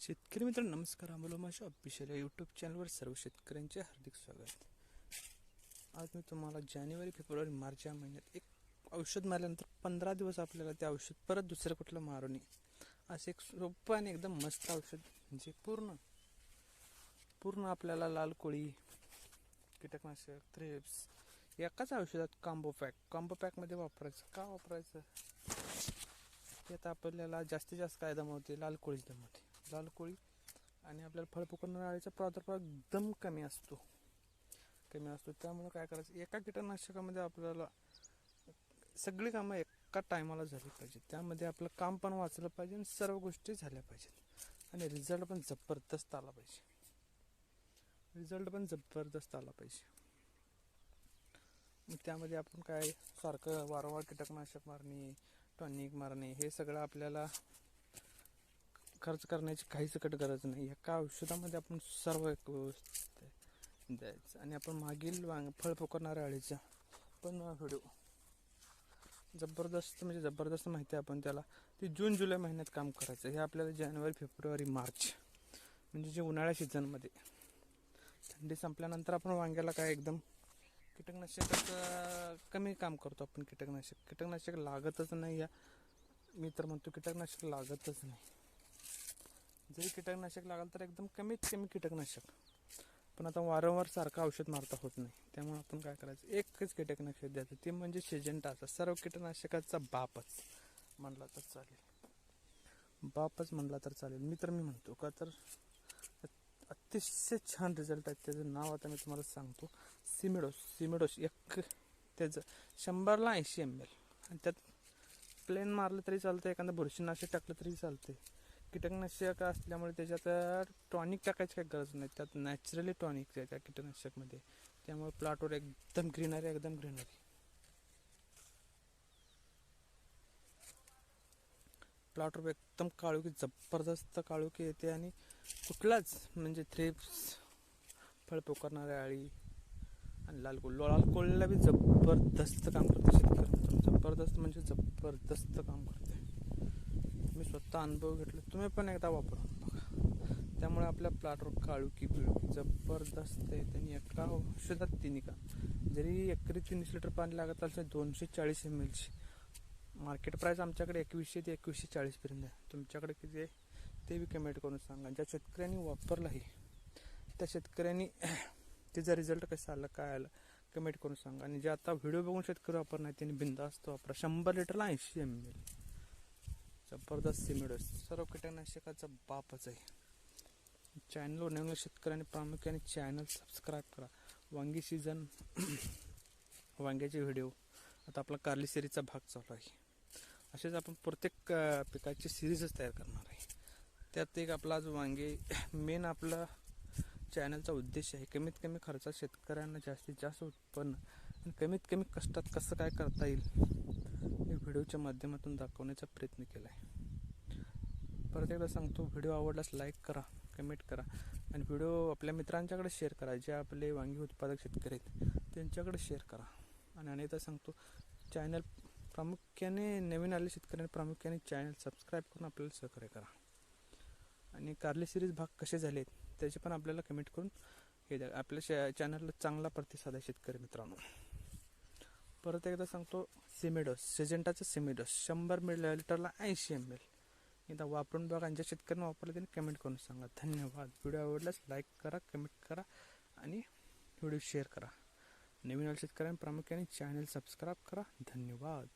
शेतकरी मित्र नमस्कार. आम्हाला माझ्या ऑफिशियल यूट्यूब चॅनलवर सर्व शेतकऱ्यांचे हार्दिक स्वागत. आज मी तुम्हाला जानेवारी फेब्रुवारी मार्च या महिन्यात एक औषध मारल्यानंतर पंधरा दिवस आपल्याला ते औषध परत दुसरं कुठलं मारू नये असं एक सोपं आणि एकदम मस्त औषध म्हणजे पूर्ण पूर्ण आपल्याला लाल कोळी कीटकनाशक थ्रेप्स एकाच औषधात कॉम्बो पॅक कॉम्बो पॅकमध्ये वापरायचं. का वापरायचं? त्यात आपल्याला जास्तीत जास्त काय दमवते लाल कोळी दमवते लाल कोळी आणि आपल्याला फळ पकडणाऱ्या अळीचा प्रादुर्भाव एकदम कमी असतो. कमी असतो. त्यामुळे काय करायचं? एका कीटकनाशकामध्ये आपल्याला सगळी कामं एका टायमाला झाली पाहिजे त्यामध्ये आपलं काम पण वाचलं पाहिजे आणि सर्व गोष्टी झाल्या पाहिजेत. आणि रिझल्ट पण जबरदस्त आला पाहिजे. रिझल्ट पण जबरदस्त आला पाहिजे. त्यामध्ये आपण काय सारखं वारंवार कीटकनाशक मारणे टॉनिक मारणे हे सगळं आपल्याला खर्च करण्याची काहीच कट गरज नाही. एका औषधामध्ये आपण सर्व एक व्यवस्थित द्यायचं. आणि आपण मागील वांग फळ पकडणाऱ्या अळीचा पण व्हिडिओ. जबरदस्त म्हणजे जबरदस्त माहिती आहे आपण त्याला. ते जून जुलै महिन्यात काम करायचं. हे आपल्याला जानेवारी फेब्रुवारी मार्च म्हणजे जे उन्हाळ्या सीझनमध्ये. थंडी संपल्यानंतर आपण वांग्याला काय एकदम कीटकनाशकाचं कमी काम करतो आपण कीटकनाशक. कीटकनाशक लागतच नाही या. मी तर म्हणतो कीटकनाशक लागतच नाही. जरी कीटकनाशक लागलं तर एकदम कमीत कमी कीटकनाशक. पण आता वारंवार सारखं औषध मारता होत नाही. त्यामुळे आपण काय करायचं? एकच कीटकनाशक द्यायचं. ते म्हणजे शेजंटाचा सर्व कीटकनाशकाचा बापच म्हणला तर चालेल. बापच म्हणला तर चालेल. मी तर मी म्हणतो का तर अतिशय छान रिझल्ट आहेत. त्याचं नाव आता मी तुम्हाला सांगतो. सिमिडोस. सिमिडोस एक त्याचं शंभरला ऐंशी एम एल आणि त्यात प्लेन मारलं तरी चालतं एखादं बुरशीनाशक टाकलं तरी चालते कीटकनाशक असल्यामुळे त्याच्यात टॉनिक टाकायची काही गरज नाही. त्यात नॅचरली टॉनिक आहे त्या कीटकनाशकमध्ये. त्यामुळे प्लॉटवर एकदम ग्रीनरी एकदम ग्रीनरी प्लॉटवर एकदम काळुकी जबरदस्त काळुकी येते आणि कुठलाच म्हणजे थ्रिप्स फळ पोकारणाऱ्या अळी आणि लाल कोल्ह लाल कोळीला बी जबरदस्त काम करतो शेतकरी जबरदस्त म्हणजे जबरदस्त काम करते. मी स्वतः अनुभव घेतला. तुम्ही पण एकदा वापरून बघा. त्यामुळे आपल्या प्लॉटवर काळुकी बिळुकी जबरदस्त आहे त्यांनी एका औषधात तिन्ही का जरी एकरी तीनशे लिटर पाणी लागत असेल दोनशे चाळीस एम एलची मार्केट प्राईस आमच्याकडे एकवीसशे ते एकवीसशे चाळीसपर्यंत आहे. तुमच्याकडे किती आहे ते बी कमेंट करून सांगा. ज्या शेतकऱ्यांनी वापरलाही त्या शेतकऱ्यांनी त्याचा रिझल्ट कसा आला काय आलं कमेंट करून सांगा. आणि जे आता व्हिडिओ बघून शेतकरी वापरणार त्यांनी बिंदास्त वापरा. शंभर लिटरला ऐंशी एम एल जबरदस्त सिमिडस सर्व कीटकनाशकाचा बापच आहे. चॅनलवर नवीन शेतकऱ्यांनी प्रामुख्याने चॅनल सबस्क्राईब करा. वांगी सीझन वांग्याचे व्हिडिओ आता आपला कारली सिरीजचा भाग चालू आहे. असेच आपण प्रत्येक पिकाची सिरीजच तयार करणार आहे. त्यात एक आपला आज वांगे मेन आपला चॅनलचा उद्देश आहे. कमीत कमी खर्चात शेतकऱ्यांना जास्तीत जास्त उत्पन्न आणि कमीत कमी कष्टात कसं काय करता येईल व्हिडिओच्या माध्यमातून दाखवण्याचा प्रयत्न केला आहे परत एकदा सांगतो व्हिडिओ आवडल्यास लाईक करा कमेंट करा आणि व्हिडिओ आपल्या मित्रांच्याकडे शेअर करा जे आपले वांगी उत्पादक शेतकरी आहेत त्यांच्याकडे शेअर करा. आणि अनेकदा सांगतो चॅनल प्रामुख्याने नवीन आले शेतकऱ्यांनी प्रामुख्याने चॅनल सबस्क्राईब करून आपल्याला सहकार्य करा. आणि कारली सिरीज भाग कसे झालेत त्याचे पण आपल्याला कमेंट करून हे द्या. आपल्या शे चॅनलला चांगला प्रतिसाद आहे शेतकरी मित्रांनो. परत एकदा सांगतो सिमेडोस सिजेंटाचं सिमेडोस शंभर मिल लिटरला ऐंशी एम एल एकदा वापरून बघा ज्या शेतकऱ्यांनी वापरलं त्यांनी कमेंट करून सांगा. धन्यवाद. व्हिडिओ आवडल्यास लाईक करा कमेंट करा आणि व्हिडिओ शेअर करा. नवीन आलेल्या शेतकऱ्यांनी प्रामुख्याने चॅनल सबस्क्राईब करा. धन्यवाद.